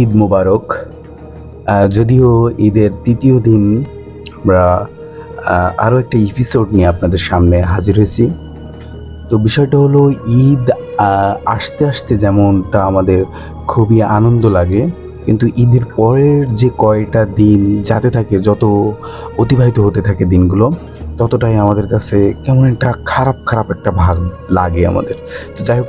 ঈদ মুবারক। যদিও ঈদের তৃতীয় দিন আমরা আরও একটা এপিসোড নিয়ে আপনাদের সামনে হাজির হয়েছি। তো বিষয়টা হলো, ঈদ আসতে আসতে যেমনটা আমাদের খুবই আনন্দ লাগে, কিন্তু ঈদের পরের যে কয়টা দিন যাতে থাকে, যত অতিবাহিত হতে থাকে দিনগুলো, ততটাই আমাদের কাছে কেমন একটা খারাপ খারাপ একটা ভাগ লাগে আমাদের। তো যাই হোক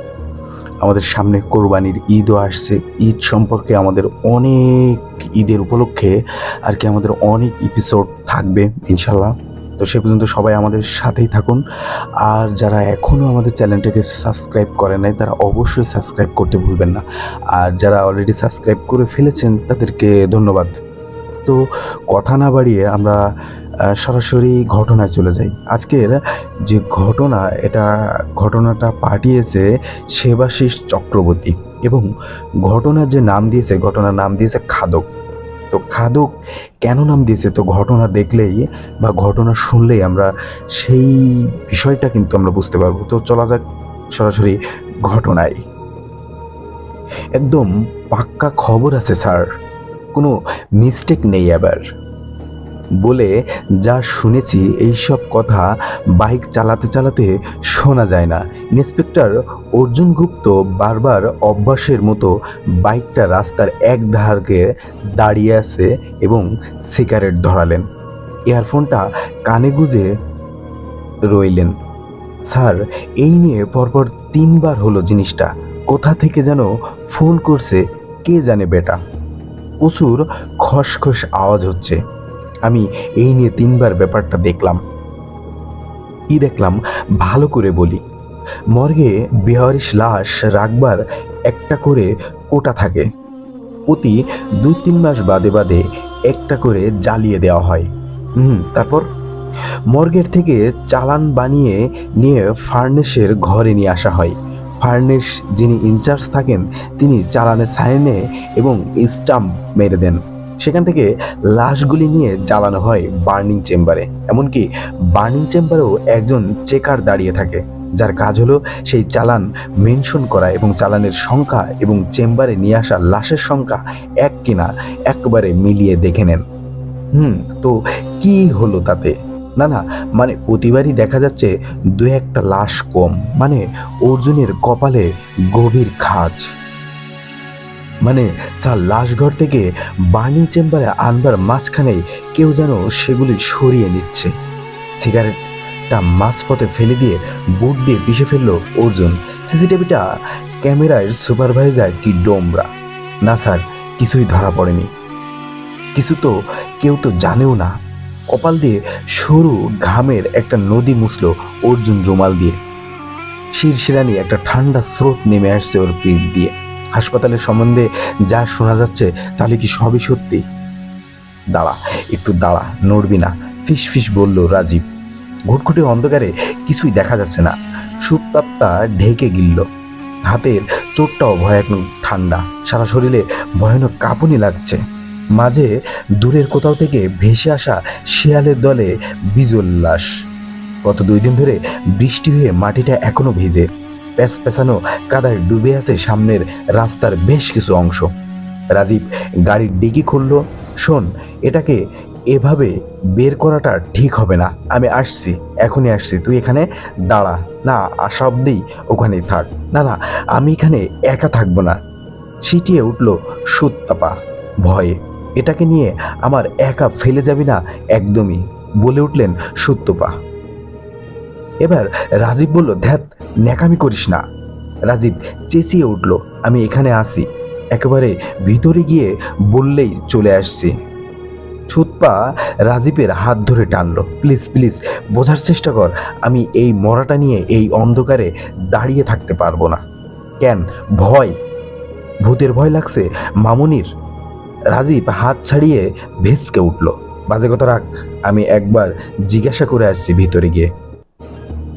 আমাদের সামনে কোরবানির ঈদও আসছে। ঈদ সম্পর্কে আমাদের অনেক ঈদের উপলক্ষে আর কি আমাদের অনেক এপিসোড থাকবে ইনশাল্লাহ তো সে পর্যন্ত সবাই আমাদের সাথেই থাকুন। আর যারা এখনও আমাদের চ্যানেলটাকে সাবস্ক্রাইব করে নাই, তারা অবশ্যই সাবস্ক্রাইব করতে ভুলবেন না। আর যারা অলরেডি সাবস্ক্রাইব করে ফেলেছেন, তাদেরকে ধন্যবাদ। তো কথা না বাড়িয়ে আমরা সরাসরি ঘটনায় চলে যাই। আজকের যে ঘটনা, এটা ঘটনাটা পাঠিয়েছে সেবাশিস চক্রবর্তী এবং ঘটনার যে নাম দিয়েছে, ঘটনার নাম দিয়েছে খাদক। তো খাদক কেন নাম দিয়েছে? তো ঘটনা দেখলেই বা ঘটনা শুনলেই আমরা সেই বিষয়টা কিন্তু আমরা বুঝতে পারব। তো চলা যাক সরাসরি ঘটনায়। একদম পাক্কা খবর আছে, স্যার। কোনো মিস্টেক নেই আবার। বলে যা শুনেছি, এইসব কথা বাইক চালাতে চালাতে শোনা যায় না। ইন্সপেক্টর অর্জুন গুপ্ত বারবার অভ্যাসের মতো বাইকটা রাস্তার এক ধারকে দাঁড়িয়ে আছে এবং সিগারেট ধরালেন। ইয়ারফোনটা কানে গুজে রইলেন। স্যার, এই নিয়ে পরপর তিনবার হলো জিনিসটা। কোথা থেকে যেন ফোন করছে, কে জানে বেটা? প্রচুর খসখস আওয়াজ হচ্ছে। আমি এই নিয়ে তিনবার ব্যাপারটা দেখলাম। কি দেখলাম? ভালো করে বলি। মর্গে বেহারিস লাশ রাখবার একটা করে কোটা থাকে। প্রতি দুই তিন মাস বাদে বাদে একটা করে জ্বালিয়ে দেওয়া হয়। হুম, তারপর? মর্গের থেকে চালান বানিয়ে নিয়ে ফার্নেসের ঘরে নিয়ে আসা হয়। ফার্নেস যিনি ইনচার্জ থাকেন, তিনি চালানে সাইনে এবং স্টাম্প মেরে দেন। সেখান থেকে লাশগুলি নিয়ে জ্বালানো হয় বার্নিং চেম্বারে। এমনকি বার্নিং চেম্বারেও একজন চেকার দাঁড়িয়ে থাকে, যার কাজ হলো সেই চালান মেনশন করা এবং চালানের সংখ্যা এবং চেম্বারে নিয়ে আসা লাশের সংখ্যা এক কিনা একবারে মিলিয়ে দেখে নেন। হুম, তো কি হলো তাতে? না না মানে প্রতিবারই দেখা যাচ্ছে দু একটা লাশ কম মানে অর্জুনের কপালে গভীর খাজ। মানে স্যার, লাশঘর থেকে বার্নিং চেম্বারে আনবার মাঝখানে কেউ যেন সেগুলি সরিয়ে নিচ্ছে। সিগারেটটা মাঝপথে ফেলে দিয়ে বুট দিয়ে পিষে ফেলল অর্জুন। সিসিটিভিটা ক্যামেরায় সুপারভাইজার কি ডোমরা? না স্যার, কিছুই ধরা পড়েনি। কিছু তো কেউ তো জানেও না। কপাল দিয়ে সরু ঘামের একটা নদী মুছল অর্জুন রুমাল দিয়ে। শিরশিরানি একটা ঠান্ডা স্রোত নেমে আসছে ওর পিঠ দিয়ে। হাসপাতালের সম্বন্ধে যা শোনা যাচ্ছে, তাহলে কি সবই সত্যি? দাঁড়া, একটু দাঁড়া, নড়বি না। ফিস ফিস বলল রাজীব। ঘুটঘুটে অন্ধকারে কিছুই দেখা যাচ্ছে না। সুপ্তাপ্তা ঢেকে গিলল। হাতের চোটটাও ভয়ানক, ঠান্ডা। সারা শরীরে ভয়ানক কাঁপুনি লাগছে। মাঝে দূরের কোথাও থেকে ভেসে আসা শিয়ালের দলে বিজোল্লাস গত দুই দিন ধরে বৃষ্টি হয়ে মাটিটা এখনও ভিজে। প্যাচ পেঁচানো কাদায় ডুবে আছে সামনের রাস্তার বেশ কিছু অংশ। রাজীব গাড়ির ডিগি খুলল, শোন, এটাকে এভাবে বের করাটা ঠিক হবে না। আমি আসছি, এখনই আসছি, তুই এখানে দাঁড়া। না আসা অব্দি ওখানেই থাক। না না, আমি এখানে একা থাকব না। ছিটিয়ে উঠল সুত্তাপা। ভয়ে? এটাকে নিয়ে আমার একা ফেলে যাবি না একদমই? বলে উঠলেন সুত্তপা। এবার রাজীব বলল, ধ্যাত, ন্যাকামি করিস না। রাজীব চেঁচিয়ে উঠল, আমি এখানে আসি একেবারে ভিতরে গিয়ে বললেই চলে আসছি। সুৎপা রাজীবের হাত ধরে টানলো, প্লিজ প্লিজ, বোঝার চেষ্টা কর, আমি এই মরাটা নিয়ে এই অন্ধকারে দাঁড়িয়ে থাকতে পারব না। কেন? ভয়। ভূতের ভয় লাগছে মামুনির। রাজীব হাত ছাড়িয়ে ভেসকে উঠল, বাজে কথা রাখ, আমি একবার জিজ্ঞাসা করে আসছি ভিতরে গিয়ে।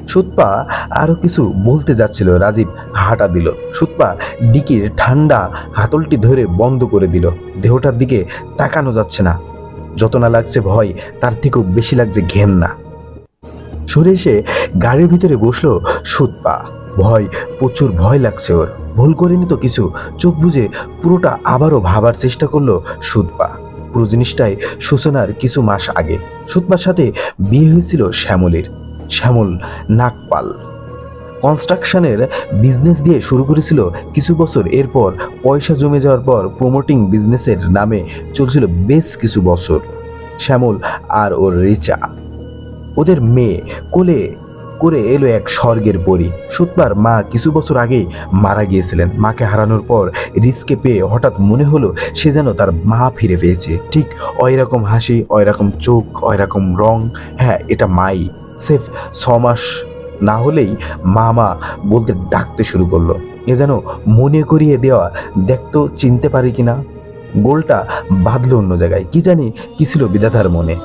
সুৎপা আরও কিছু বলতে যাচ্ছিল, রাজীব হাঁটা দিল। সুতপা ডিকির ঠান্ডা হাতলটি ধরে বন্ধ করে দিল। দেহটার দিকে তাকানো যাচ্ছে না। যত না লাগছে ভয়, তার থেকেও বেশি লাগছে ঘেন্না। সরে এসে গাড়ির ভিতরে বসল সুতপা। ভয়, প্রচুর ভয় লাগছে ওর। ভুল করেনি তো কিছু? চোখ বুঝে পুরোটা আবারও ভাবার চেষ্টা করল সুতপা। পুরো জিনিসটাই সূচনার কিছু মাস আগে। সুতপার সাথে বিয়ে হয়েছিল শ্যামলের। শ্যামল নাগপাল। কনস্ট্রাকশনের বিজনেস দিয়ে শুরু করেছিল কিছু বছর এরপর পয়সা জমে যাওয়ার পর প্রমোটিং বিজনেসের নামে চলছিল বেশ কিছু বছর। শ্যামল আর ওর রিচা। ওদের মেয়ে কোলে করে এলো এক স্বর্গের পরি। সুতপার মা কিছু বছর আগেই মারা গিয়েছিলেন। মাকে হারানোর পর রিস্কে পেয়ে হঠাৎ মনে হলো সে যেন তার মা ফিরে পেয়েছে। ঠিক ওই রকম হাসি, ওই রকম চোখ, ওই রকম রং। হ্যাঁ এটা মাই। সেফ ছ মাস না হলেই মা মা বলতে ডাকতে শুরু করল। এ যেন মনে করিয়ে দেওয়া দেখতো চিনতে পারি কিনা। গোলটা বাঁধলো অন্য জায়গায়। কি জানি কি ছিল বিধাতার মনে।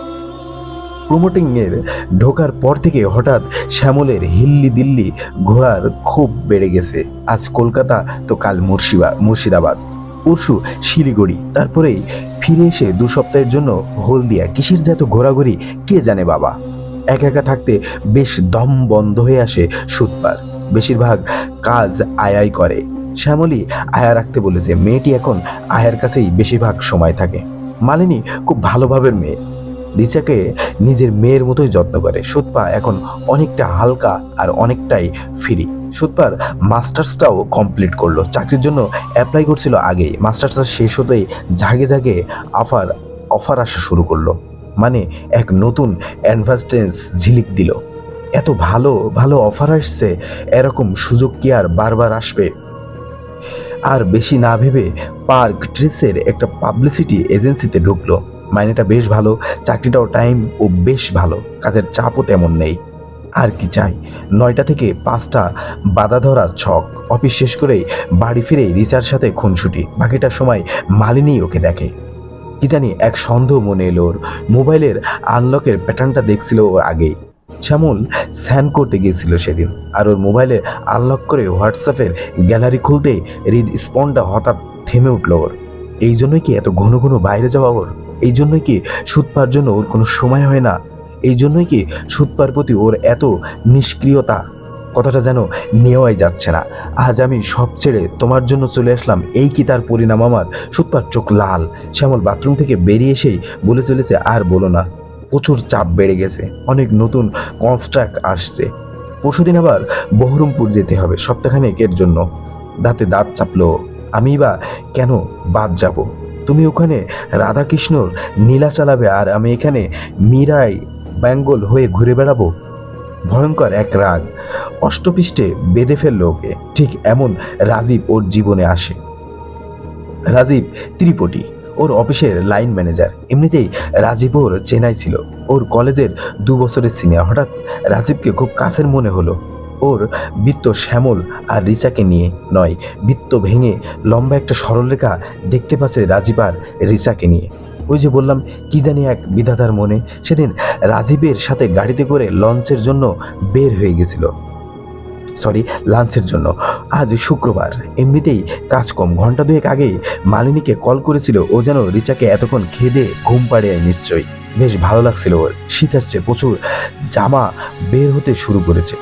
প্রমোটিং এর ঢোকার পর থেকে হঠাৎ শ্যামলের হিল্লি দিল্লি ঘোরার খুব বেড়ে গেছে। আজ কলকাতা, তো কাল মুর্শিবা, মুর্শিদাবাদ। পরশু শিলিগুড়ি। তারপরেই ফিরে এসে দু সপ্তাহের জন্য হলদিয়া। কিসের এত ঘোরাঘুরি? কে জানে বাবা? একা একা থাকতে বেশ দম বন্ধ হয়ে আসে সুতপার বেশিরভাগ কাজ আয়াই করে। শ্যামলী আয়া রাখতে বলেছে মেয়েটি এখন আয়ার কাছেই বেশিরভাগ সময় থাকে। মালিনী খুব ভালোভাবের মেয়ে। রিচাকে নিজের মেয়ের মতোই যত্ন করে। সুতপা এখন অনেকটা হালকা আর অনেকটাই ফ্রি সুতপার মাস্টার্সটাও কমপ্লিট করল। চাকরির জন্য অ্যাপ্লাই করছিল আগেই। মাস্টার্সটা শেষ হতেই জাগে জাগে অফার অফার আসা শুরু করল। মানে এক নতুন অ্যাডভান্সটেন্স ঝিলিক দিল। এত ভালো ভালো অফার আসছে, এরকম সুযোগ কি আর বারবার আসবে? আর বেশি না ভেবে পার্ক ট্রিসের একটা পাবলিসিটি এজেন্সিতে ঢুকলো। মাইনেটা বেশ ভালো, চাকরিটাও টাইম ও বেশ ভালো, কাজের চাপও তেমন নেই। আর কি চাই? নয়টা থেকে পাঁচটা বাধা ধরা ছক, অফিস শেষ করেই বাড়ি ফিরে রিচার সাথে খুনসুটি, বাকিটা সময় মালিনী ওকে দেখে। কি জানি এক সন্দেহ মনে এলো ওর। মোবাইলের আনলকের প্যাটার্নটা দেখছিল ওর আগেই। শ্যামল স্যান করতে গিয়েছিল সেদিন। আর ওর মোবাইলে আনলক করে হোয়াটসঅ্যাপের গ্যালারি খুলতে হৃদ স্পনটা হঠাৎ থেমে উঠল ওর। এই জন্যই কি এত ঘন ঘন বাইরে যাওয়া ওর? এই জন্যই কি সুদ পাওয়ার জন্য ওর কোনো সময় হয় না? এই জন্যই কি সুদ প্রতি ওর এত নিষ্ক্রিয়তা? কথাটা যেন নেওয়াই যাচ্ছে না। আজ আমি সব ছেড়ে তোমার জন্য চলে আসলাম। এই কি তার পরিণাম আমার? সুতপার চোখ লাল। শ্যামল বাথরুম থেকে বেরিয়ে এসেই বলে চলেছে, আর বলো না, প্রচুর চাপ বেড়ে গেছে। অনেক নতুন কনস্ট্রাক্ট আসছে। পরশুদিন আবার বহরমপুর যেতে হবে সপ্তাহখানেক এর জন্য। দাঁতে দাঁত চাপলো। আমি বা কেন বাদ যাব? তুমি ওখানে রাধাকৃষ্ণর নীলা চালাবে আর আমি এখানে মীরাই বেঙ্গল হয়ে ঘুরে বেড়াবো? ভয়ঙ্কর এক রাগ। অষ্টপৃষ্ঠে বেঁধে ফেলল ওকে। ঠিক এমন রাজীব ওর জীবনে আসে। রাজীব ত্রিপটি, ওর অফিসের লাইন ম্যানেজার। এমনিতেই রাজীব ওর চেন্নাই ছিল। ওর কলেজের দু বছরের সিনিয়র। হঠাৎ রাজীবকে খুব কাছের মনে হলো। ওর বৃত্ত শ্যামল আর রিচাকে নিয়ে নয়। বৃত্ত ভেঙে লম্বা একটা সরলরেখা দেখতে পাচ্ছে রাজীব আর রিচাকে নিয়ে। ওই যে বললাম, কি জানি এক বিধাতার মনে, সেদিন রাজীবের সাথে গাড়িতে করে লঞ্চের জন্য বের হয়ে গেছিল। সরি লাঞ্চের জন্য। আজ শুক্রবার, এমনিতেই কাজ কম। ঘণ্টা দুয়েক আগে মালিনীকে কল করেছিল, ও যেন রিচাকে এতক্ষণ খেদে ঘুম পাড়িয়ে নিশ্চয়ই। বেশ ভালো লাগছিল ওর। শীত আসছে প্রচুর জামা বের হতে শুরু করেছে।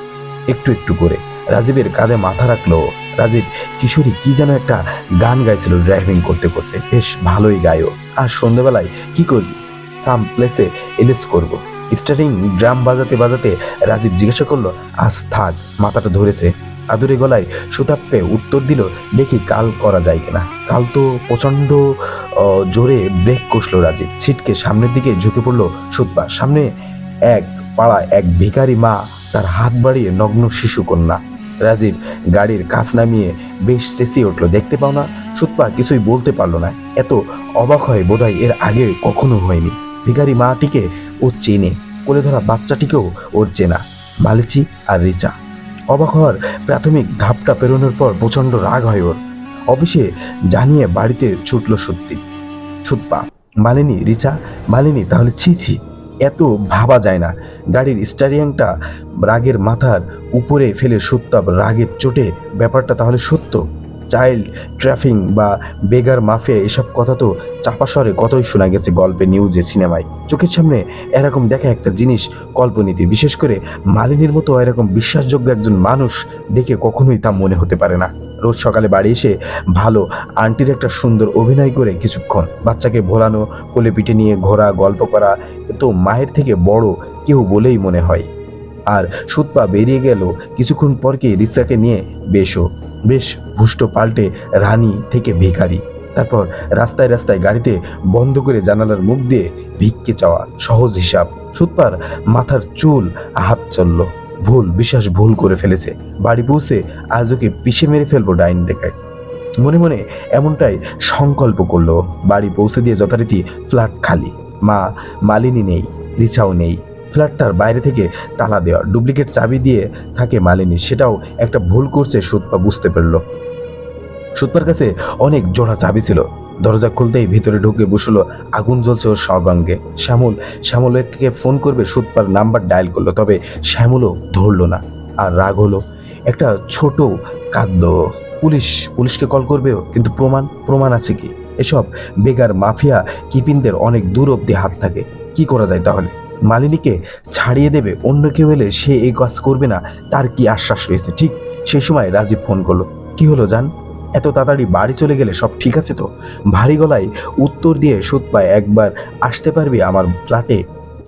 একটু একটু করে। রাজীবের কাঁধে মাথা রাখল। রাজীব কিশোরী কি যেন একটা গান গাইছিল ড্রাইভিং করতে করতে। বেশ ভালোই গায়ও আর সন্ধ্যেবেলায় কি করবি সাম প্লেসে এলিস করব। স্টারিং ড্রাম বাজাতে বাজাতে রাজীব জিজ্ঞাসা করল, আজ থাক, মাথাটা ধরেছে। আদুরে গলায় সুতাপ্পে উত্তর দিল, দেখি কাল করা যায় কিনা। কাল তো প্রচণ্ড জোরে ব্রেক কষলো রাজীব। ছিটকে সামনের দিকে ঝুঁকে পড়ল সুতপা। সামনে এক পাড়া এক ভিখারি মা, তার হাত বাড়িয়ে নগ্ন শিশু কন্যা রাজীব গাড়ির কাছ নামিয়ে বেশ চেঁচিয়ে উঠল। দেখতে পাও না, সুতপা কিছুই বলতে পারল না। এত অবাক হয় বোধহয় এর আগে কখনো হয়নি। ভিখারি মাটিকে ও চেনে, কোলে ধরা বাচ্চাটিকেও ওর চেনা, মালিচি আর রিচা। অবাক হওয়ার প্রাথমিক ধাপটা পেরোনোর পর প্রচণ্ড রাগ হয় ওর। অফিসে জানিয়ে বাড়িতে ছুটলো সত্যি সুতপা, মালিনী, রিচা, মালিনী, তাহলে ছি ছি। এত ভাবা যায় না। গাড়ির স্টারিয়াংটা রাগের মাথার উপরে ফেলে সত্যাব রাগের চোটে ব্যাপারটা তাহলে সত্য? চাইল্ড ট্রাফিং বা বেগার মাফিয়া এসব কথা তো চাপা কতই শোনা গেছে গল্পে নিউজে সিনেমায় চোখের সামনে এরকম দেখা একটা জিনিস কল্পনীতি। বিশেষ করে মালিনীর মতো এরকম বিশ্বাসযোগ্য একজন মানুষ দেখে কখনোই তা মনে হতে পারে না। রোজ সকালে বাড়ি এসে ভালো আন্টির একটা সুন্দর অভিনয় করে কিছুক্ষণ, বাচ্চাকে ভোলানো, কোলে পিঠে নিয়ে ঘোরা, গল্প করা তো মায়ের থেকে বড় কেউ বলেই মনে হয়। আর সুতপা বেরিয়ে গেল কিছুক্ষণ পরকে রিক্সাকে নিয়ে, বেশ ভুষ্ট পাল্টে রানী থেকে ভিখারি। তারপর রাস্তায় রাস্তায় গাড়িতে বন্ধ করে জানালার মুখ দিয়ে ভিক্ষে চাওয়া সহজ হিসাব। সুতপার মাথার চুল হাত চলল। ভুল, বিশ্বাস ভুল করে ফেলেছে। বাড়ি পৌঁছে আজ ওকে পিষে মেরে ফেলব ডাইন দেখায় মনে মনে এমনটাই সংকল্প করল। বাড়ি পৌঁছে দিয়ে যথারীতি ফ্ল্যাট খালি। মা মালিনী নেই, রিচাও নেই। ফ্ল্যাটটার বাইরে থেকে তালা দেওয়া, ডুপ্লিকেট চাবি দিয়ে থাকে মালিনী। সেটাও একটা ভুল করছে, সুতপা বুঝতে পারল। সুতপার কাছে অনেক জোড়া চাবি ছিল। দরজা খুলতেই ভিতরে ঢুকে বসল আগুন জ্বলছে ওর সর্বাঙ্গে। শ্যামল শ্যামলকে ফোন করবে সুতপার নাম্বার ডায়াল করল, তবে শ্যামলও ধরলো না। আর রাগ হলো, একটা ছোট কাদ্য। পুলিশ, পুলিশকে কল করবেও কিন্তু প্রমাণ প্রমাণ আছে কি? এসব বেগার মাফিয়া কিপিনদের অনেক দূর অব্দি হাত থাকে। কি করা যায় তাহলে? মালিনীকে ছাড়িয়ে দেবে, অন্য কেউ এলে সে এই কাজ করবে না, তার কি আশ্বাস রয়েছে? ঠিক সেই সময় রাজীব ফোন করল, কি হলো জান? এত তাড়াতাড়ি বাড়ি চলে গেলে সব ঠিক আছে তো? ভারী গলায় উত্তর দিয়ে সুদ পায়, একবার আসতে পারবি আমার ফ্ল্যাটে?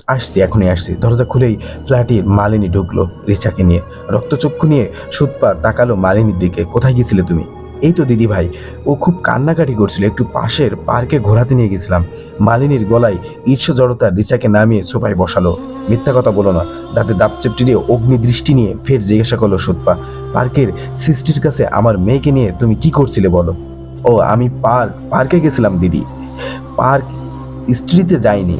আসছি, এখনই আসছি। দরজা খুলেই ফ্ল্যাটে মালিনী ঢুকলো রিচাকে নিয়ে। রক্তচক্ষু নিয়ে সুৎপা তাকালো মালিনীর দিকে। কোথায় গেছিলে তুমি? এই তো দিদি ভাই, ও খুব কান্নাকাটি করছিল, একটু পাশের পার্কে ঘোরাতে নিয়ে গেছিলাম। মালিনীর গলায় ঈর্ষ জড়তা রিচাকে নামিয়ে সোফায় বসালো। মিথ্যা কথা বলো না, দাঁতে দাপ চেপটি অগ্নি দৃষ্টি নিয়ে ফের জিজ্ঞাসা করল, সুতপা, পার্কের সৃষ্টির কাছে আমার মেয়েকে নিয়ে তুমি কি করছিলে বলো? ও, আমি পার্ক, পার্কে গেছিলাম দিদি। পার্ক স্ত্রীতে যাইনি।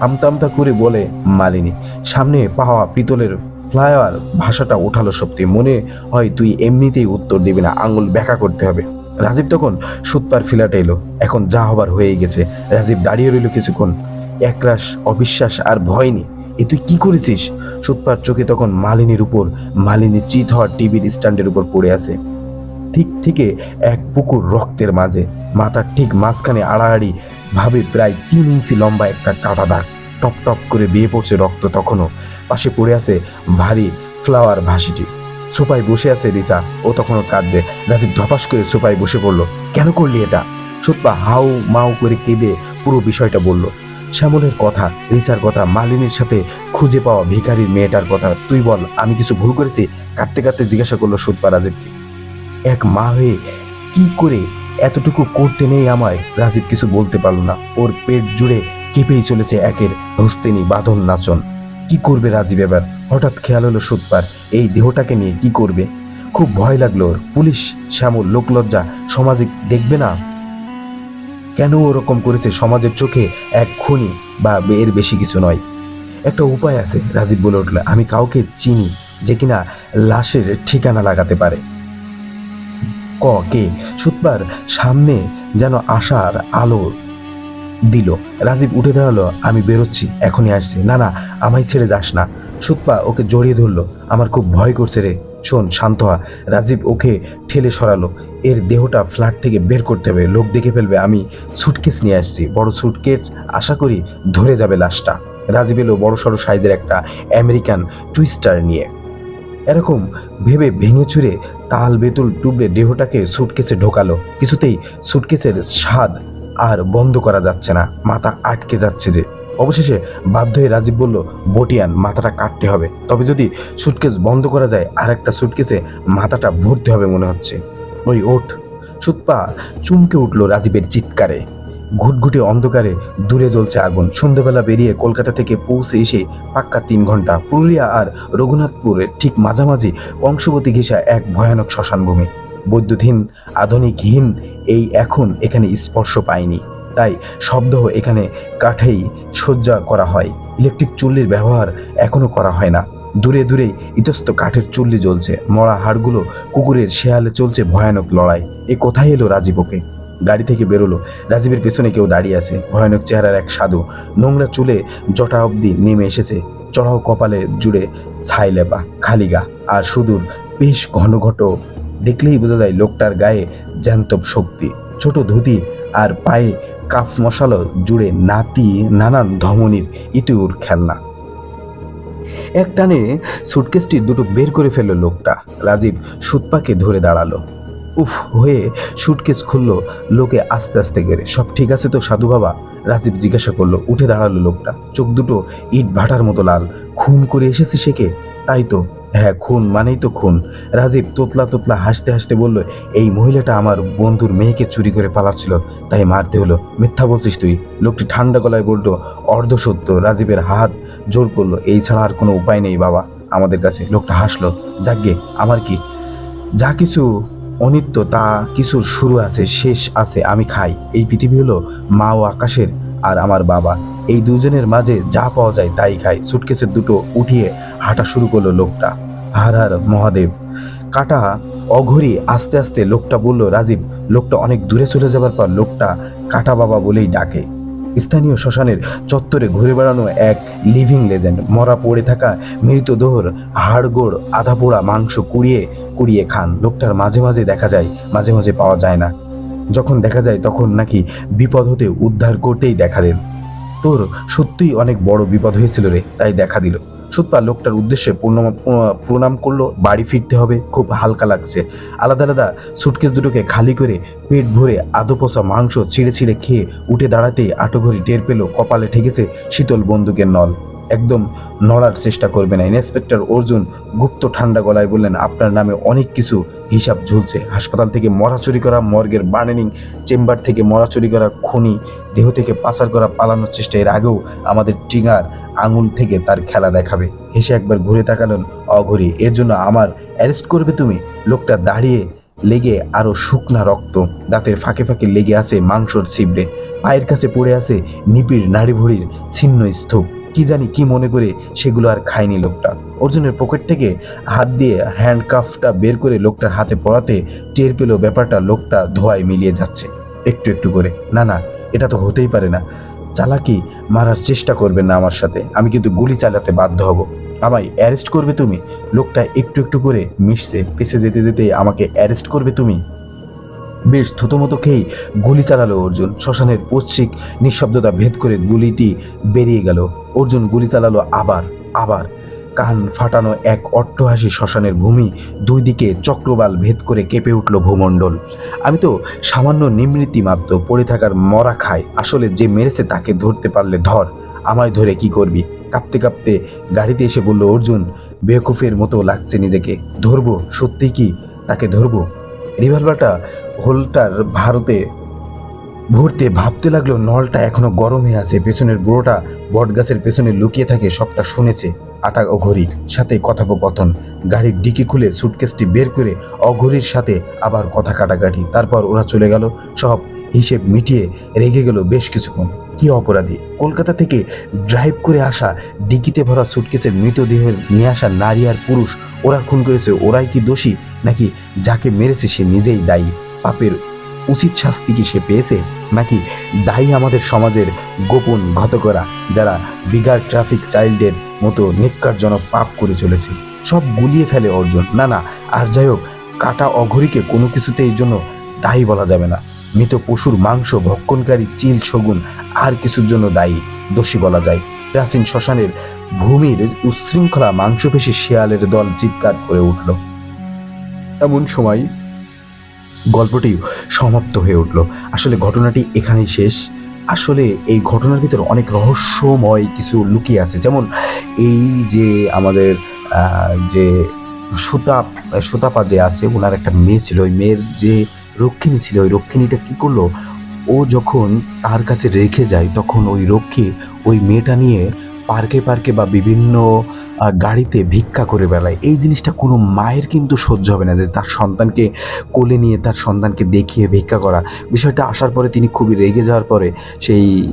আমতা আমতা করে বলে মালিনী, সামনে পাওয়া পিতলের ফ্লাইওভার ভাষাটা ওঠালো সত্যি। মনে হয় তুই এমনিতেই উত্তর দিবি না, আঙুল ব্যাখ্যা করতে হবে। রাজীব তখন সুতপার ফিলাটে এলো। এখন যা হবার হয়ে গেছে। রাজীব দাঁড়িয়ে রইল কিছুক্ষণ। একরাশ, অবিশ্বাস আর ভয় নেই। এ তুই কি করেছিস? সুতপার চোখে তখন মালিনীর উপর, মালিনী চিত হওয়ার টিভির স্ট্যান্ডের উপর পড়ে আছে। ঠিক থেকে এক পুকুর রক্তের মাঝে। মাথার ঠিক মাঝখানে আড়াআড়ি ভাবে প্রায় তিন ইঞ্চি লম্বা একটা কাটা দাগ। টপ টপ করে বেয়ে পড়ছে রক্ত তখনও। পাশে পড়ে আছে ভারী ফ্লাওয়ার ভাসিটি। সোফায় বসে আছে রিসা। ও তখনও কাঁদছে। রাজীব ধপাস করে সোফায় বসে পড়ল। কেন করলি এটা? সুতপা হাউ মাউ করে কেঁদে পুরো বিষয়টা বলল। শ্যামলের কথা রিচার কথা, মালিনীর সাথে খুঁজে পাওয়া ভিখারির মেয়েটার কথা। তুই বল, আমি কিছু ভুল করেছি? কাঁদতে কাঁদতে জিজ্ঞাসা করল সুতপা রাজীবকে। এক মা হয়ে কি করে এতটুকু করতে নেই আমায়? রাজীব কিছু বলতে পারল না। ওর পেট জুড়ে কেঁপেই চলেছে একের হস্তিনী বাঁধন নাচন। কি করবে রাজীব এবার? হঠাৎ খেয়াল হলো সুতপার। এই দেহটাকে নিয়ে কি করবে? খুব ভয় লাগল ওর। পুলিশ, শ্যামল, লোকলজ্জা, সমাজে দেখবে না? কেন ওরকম করেছে? সমাজের চোখে এক খুনি বা এর বেশি কিছু নয়। একটা উপায় আছে, রাজীব বলে উঠল। আমি কাউকে চিনি যে কিনা লাশের ঠিকানা লাগাতে পারে। ক, কে? সুতপার, সামনে যেন আশার আলো দিল। রাজীব উঠে দাঁড়াল, আমি বেরোচ্ছি, এখনই আসছি। না না, আমায় ছেড়ে যাস না। সুতপা ওকে জড়িয়ে ধরলো, আমার খুব ভয় করছে রে। শোন, শান্ত হা। রাজীব ওকে ঠেলে সরালো। এর দেহটা ফ্ল্যাট থেকে বের করতে হবে। লোক দেখে ফেলবে, আমি সুটকেস নিয়ে আসছি। বড় সুটকেস আশা করি ধরে যাবে লাশটা। রাজীব এলো বড় সড়ো সাইজের একটা আমেরিকান টুইস্টার নিয়ে। এরকম ভেবে ভেঙে চুরে তাল, বেতুল টুবড়ে দেহটাকে সুটকেসে ঢোকালো। কিছুতেই সুটকেসের স্বাদ আর বন্ধ করা যাচ্ছে না। মাথা আটকে যাচ্ছে যে। অবশেষে বাধ্য হয়ে রাজীব বলল, বটিয়ান, মাথাটা কাটতে হবে। তবে যদি সুটকেস বন্ধ করা যায় আর একটা সুটকেসে মাথাটা ভরতে হবে মনে হচ্ছে। ওই ওঠ। সুতপা চুমকে উঠল রাজীবের চিৎকারে। ঘুটঘুটে অন্ধকারে দূরে জ্বলছে আগুন। সন্ধ্যেবেলা বেরিয়ে কলকাতা থেকে পৌঁছে এসে পাক্কা তিন ঘণ্টা পুরুলিয়া আর রঘুনাথপুরের ঠিক মাঝামাঝি কংসবতী ঘেঁষা এক ভয়ানক শ্মশানভূমি। বৈদ্যুতহীন আধুনিকহীন এই এখন এখানে স্পর্শ পায়নি। তাই শব্দ এখানে কাঠেই সজ্জা করা হয়। ইলেকট্রিক চুল্লির ব্যবহার এখনও করা হয় না। দূরে দূরে ইতস্ত কাঠের চুল্লি জ্বলছে। মরা হাড়গুলো কুকুরের শেয়ালে চলছে ভয়ানক লড়াই। এ কোথায় এলো রাজীব ওকে গাড়ি থেকে বেরোলো। রাজীবের পেছনে কেউ দাঁড়িয়ে আছে। ভয়ানক চেহারার এক সাধু। নোংরা চুলে জটা অবধি নেমে এসেছে। চড়াও কপালে জুড়ে ছাইলেবা খালিগা আর সুদূর বেশ ঘন ঘট দেখলেই বোঝা যায় লোকটার গায়ে জ্যান্তব শক্তি। ছোট ধুতি আর পায়ে কাফ মশালো জুড়ে নাতি, নানান ধমনির ইতিউর খেলনা। এক টানে সুটকেসটি দুটো বের করে ফেলল লোকটা। রাজীব সুতপাকে ধরে দাঁড়াল। উফ, হয়ে সুটকেস খুললো, লোকে আস্তে আস্তে গেড়ে, সব ঠিক আছে তো, সাধু বাবা? রাজীব জিজ্ঞাসা করল। উঠে দাঁড়াল লোকটা। চোখ দুটো ইট ভাটার মতো লাল। খুন করে এসেছি সেকে তাই তো। হ্যাঁ খুন মানেই তো খুন। রাজীব তোতলা তোতলা হাসতে হাসতে বলল, এই মহিলাটা আমার বন্ধুর মেয়েকে চুরি করে পালাচ্ছিল, তাই মারতে হলো। মিথ্যা বলছিস তুই? লোকটি ঠান্ডা গলায় বলল অর্ধ সত্য রাজীবের হাত জোর করল, এই ছাড়া আর কোনো উপায় নেই বাবা। আমাদের কাছে লোকটা হাসলো, যাকগে, আমার কি? যা কিছু অনিত্য, তা কিছুর শুরু আছে, শেষ আছে, আমি খাই। এই পৃথিবী হলো মা ও আকাশের আর আমার বাবা। এই দুজনের মাঝে যা পাওয়া যায় তাই খাই। সুটকেসের দুটো উঠিয়ে হাঁটা শুরু করল লোকটা। হার হার মহাদেব। কাটা অঘরি আস্তে আস্তে লোকটা বলল, রাজীব, লোকটা অনেক দূরে চলে যাবার পর লোকটা কাটা বাবা বলেই ডাকে। স্থানীয় শ্মশানের চত্বরে ঘুরে বেড়ানো এক লিভিং লেজেন্ড মরা পড়ে থাকা মৃতদেহর হাড়গোড় আধা পোড়া মাংস কুড়িয়ে কুড়িয়ে খান। লোকটার মাঝে মাঝে দেখা যায়, মাঝে মাঝে পাওয়া যায় না। যখন দেখা যায়, তখন নাকি বিপদ হতে উদ্ধার করতেই দেখা দেন। তোর সত্যিই অনেক বড় বিপদ হয়েছিল রে, তাই দেখা দিল। সুতপা লোকটার উদ্দেশ্যে প্রণাম করল, বাড়ি ফিরতে হবে, খুব হালকা লাগছে। আলাদা আলাদা সুটকেস দুটোকে খালি করে পেট ভরে আদো পচা মাংস ছিঁড়ে ছিঁড়ে খেয়ে উঠে দাঁড়াতেই আটোঘড়ি টের পেল, কপালে ঠেকেছে শীতল বন্দুকের নল। একদম নড়ার চেষ্টা করবে না। ইন্সপেক্টর অর্জুন গুপ্ত ঠান্ডা গলায় বললেন, আপনার নামে অনেক কিছু হিসাব ঝুলছে। হাসপাতাল থেকে মরা চুরি করা, মর্গের বার্নেনিং চেম্বার থেকে মরা চুরি করা, খনি দেহ থেকে পাচার করা, পালানোর চেষ্টা, এর আগেও আমাদের টিঙার আঙুল থেকে তার খেলা দেখাবে। হেসে একবার ঘুরে তাকালেন অঘরি। এর জন্য আমার অ্যারেস্ট করবে তুমি। লোকটা দাঁড়িয়ে লেগে আরও শুকনা রক্ত দাঁতের ফাঁকে ফাঁকে লেগে আছে মাংসর ছিবড়ে। পায়ের কাছে পড়ে আছে নিপিড় নাড়ি ভড়ির ছিন্ন স্তূপ কি জানি কি মনে করে সেগুলো আর খায়নি লোকটা। অর্জুনের পকেট থেকে হাত দিয়ে হ্যান্ডকাফটা বের করে লোকটার হাতে পড়াতে টের পেল ব্যাপারটা লোকটা ধোয়ায় মিলিয়ে যাচ্ছে। একটু একটু করে। না না, এটা তো হতেই পারে না। চালাকি মারার চেষ্টা করবেন না আমার সাথে। আমি কিন্তু গুলি চালাতে বাধ্য হব। আমায় অ্যারেস্ট করবে তুমি? লোকটা একটু একটু করে মিশছে। পেছে যেতে যেতে আমাকে অ্যারেস্ট করবে তুমি? বেশ থুতোমতো খেয়েই গুলি চালালো অর্জুন। শ্মশানের পশ্চিক নিঃশব্দতা ভেদ করে গুলিটি বেরিয়ে গেল। অর্জুন গুলি চালালো আবার আবার। কান ফাটানো এক অট্টহাসি শ্মশানের ভূমি দুই দিকে চক্রবাল ভেদ করে কেঁপে উঠল ভূমণ্ডল। আমি তো সামান্য নিমৃতি মাত্র পড়ে থাকার মরা খায় আসলে যে মেরেছে তাকে ধরতে পারলে ধর। আমায় ধরে কি করবি? কাঁপতে কাঁপতে গাড়িতে এসে বলল, অর্জুন, বেকুফের মতো লাগছে নিজেকে। ধরবো? সত্যি কি তাকে ধরবো? রিভলভারটা হোলটার ভারতে ভরতে ভাবতে লাগল, নলটা এখনও গরম হয়ে আছে, পেছনের বুড়োটা বট গাছের পেছনে লুকিয়ে থাকে, সবটা শুনেছে আটা অঘরির সাথে কথোপকথন। গাড়ির ডিকি খুলে সুটকেসটি বের করে অঘরির সাথে আবার কথা কাটাকাটি। তারপর ওরা চলে গেল, সব হিসেব মিটিয়ে রেগে গেল বেশ কিছুক্ষণ। কি অপরাধী? কলকাতা থেকে ড্রাইভ করে আসা ডিকিতে ভরা সুটকেসের মৃতদেহ নিয়ে আসা নারী আর পুরুষ, ওরা খুন করেছে, ওরাই কি দোষী? নাকি যাকে মেরেছে সে নিজেই দায়ী? পাপের উচিত শাস্তি কি সে পেয়েছে? নাকি দায়ী আমাদের সমাজের গোপন ঘতকরা যারা বিগার ট্রাফিক চাইল্ডের মতো নিকারজনক পাপ করে চলেছে? সব গুলিয়ে ফেলে অর্জুন। না না, আর যাই হোক, কাটা অঘরিকে কোনো কিছুতে এই জন্য দায়ী বলা যাবে না। মৃত পশুর মাংস, ভক্ষণকারী, চিল, শগুন, আর কিছুর জন্য দায়ী, দোষী বলা যায়। প্রাচীন শ্মশানের ভূমির উচ্ছৃঙ্খলা মাংসপেশী শেয়ালের দল চিৎকার করে উঠল। এমন সময় গল্পটি সমাপ্ত হয়ে উঠল। আসলে ঘটনাটি এখানেই শেষ। আসলে এই ঘটনার ভিতরে অনেক রহস্যময় কিছু লুকিয়ে আছে। যেমন এই যে আমাদের যে সুতা সুতাপা যে আছে, ওনার একটা মেয়ে ছিল। ওই মেয়ের যে রক্ষিণী ছিল, ওই রক্ষিণীটা কী করল? ও যখন তার কাছে রেখে যায়, তখন ওই রক্ষী ওই মেয়েটা নিয়ে পার্কে পার্কে বা বিভিন্ন গাড়িতে ভিক্ষা করে বেলায় এই জিনিসটা কোনো মায়ের কিন্তু সহ্য হবে না যে তার সন্তানকে কোলে নিয়ে তার সন্তানকে দেখিয়ে ভিক্ষা করা। বিষয়টা আসার পরে তিনি খুবই রেগে যাওয়ার পরে সেই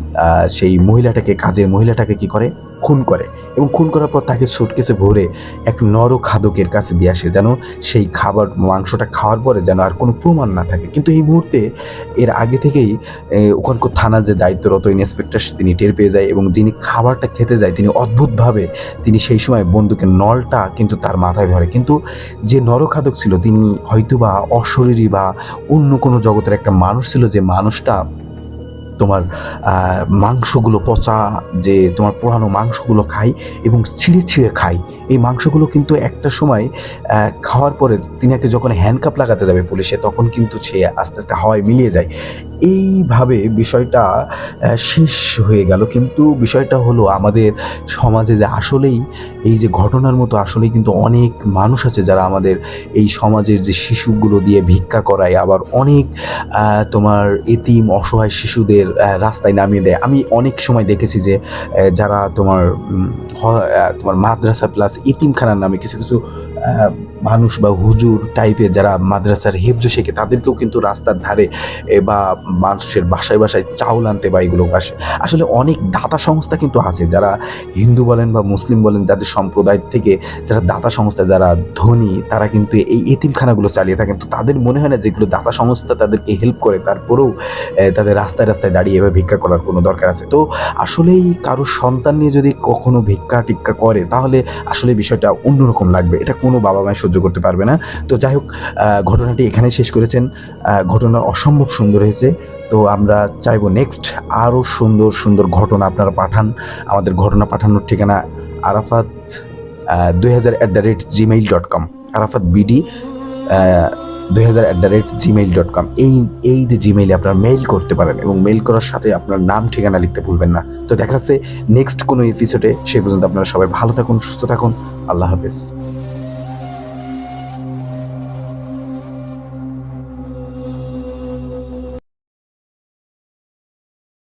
সেই মহিলাটাকে, কাজের মহিলাটাকে কি করে? খুন করে। এবং খুন করার পর তাকে সুটকেসে ভরে এক নর খাদকের কাছে দিয়ে আসে, যেন সেই খাবার মাংসটা খাওয়ার পরে যেন আর কোনো প্রমাণ না থাকে। কিন্তু এই মুহূর্তে এর আগে থেকেই ওখানকার থানার যে দায়িত্বরত ইন্সপেক্টর তিনি টের পেয়ে যায় এবং যিনি খাবারটা খেতে যায়, তিনি অদ্ভুতভাবে তিনি সেই সময় বন্দুকের নলটা কিন্তু তার মাথায় ধরে। কিন্তু যে নরখাদক ছিল, তিনি হয়তোবা অশরীরী বা অন্য কোনো জগতের একটা মানুষ ছিল, যে মানুষটা তোমার মাংসগুলো পচা যে তোমার পোড়ানো মাংসগুলো খাই এবং ছিঁড়ে ছিঁড়ে খায় এই মাংসগুলো কিন্তু একটা সময় খাওয়ার পরে তিনাকে যখন হ্যান্ডকাপ লাগাতে যাবে পুলিশে, তখন কিন্তু সে আস্তে আস্তে হাওয়ায় মিলিয়ে যায়। এইভাবে বিষয়টা শেষ হয়ে গেল। কিন্তু বিষয়টা হলো আমাদের সমাজে যে আসলেই এই যে ঘটনার মতো আসলেই কিন্তু অনেক মানুষ আছে যারা আমাদের এই সমাজের যে শিশুগুলো দিয়ে ভিক্ষা করায়, আবার অনেক তোমার এতিম অসহায় শিশুদের রাস্তায় নামিয়ে দেয়। আমি অনেক সময় দেখেছি যে যারা তোমার তোমার মাদ্রাসা প্লাস এতিমখানার নামে কিছু কিছু মানুষ বা হুজুর টাইপের যারা মাদ্রাসার হেফজু শেখে, তাদেরকেও কিন্তু রাস্তার ধারে বা মানুষের বাসায় বাসায় চাউল আনতে বা এগুলো আসে। আসলে অনেক দাতা সংস্থা কিন্তু আছে যারা হিন্দু বলেন বা মুসলিম বলেন, যাদের সম্প্রদায় থেকে যারা দাতা সংস্থা, যারা ধনী, তারা কিন্তু এই এতিমখানাগুলো চালিয়ে থাকেন। তো তাদের মনে হয় না যেগুলো দাতা সংস্থা তাদেরকে হেল্প করে, তারপরেও তাদের রাস্তায় রাস্তায় দাঁড়িয়ে এভাবে ভিক্ষা করার কোনো দরকার আছে? তো আসলেই কারও সন্তান নিয়ে যদি কখনো ভিক্ষা টিক্কা করে, তাহলে আসলে বিষয়টা অন্যরকম লাগবে। এটা কোনো বাবা মায় সহ্য করতে পারবে না। তো যাই হোক ঘটনাটি এখানে শেষ করেছেন। ঘটনা অসম্ভব সুন্দর হয়েছে। তো আমরা চাইব নেক্সট আরও সুন্দর সুন্দর ঘটনা আপনারা পাঠান। আমাদের ঘটনা পাঠানোর ঠিকানা আরাফাত দুই হাজার at the rate Gmail dot com Arafat BD দুই হাজার at the rate Gmail dot com এই এই যে জিমেইলে আপনারা মেইল করতে পারেন এবং মেইল করার সাথে আপনার নাম, ঠিকানা লিখতে ভুলবেন না। তো দেখা যাচ্ছে নেক্সট কোনো এপিসোডে সেই পর্যন্ত আপনারা সবাই ভালো থাকুন, সুস্থ থাকুন। আল্লাহ হাফেজ।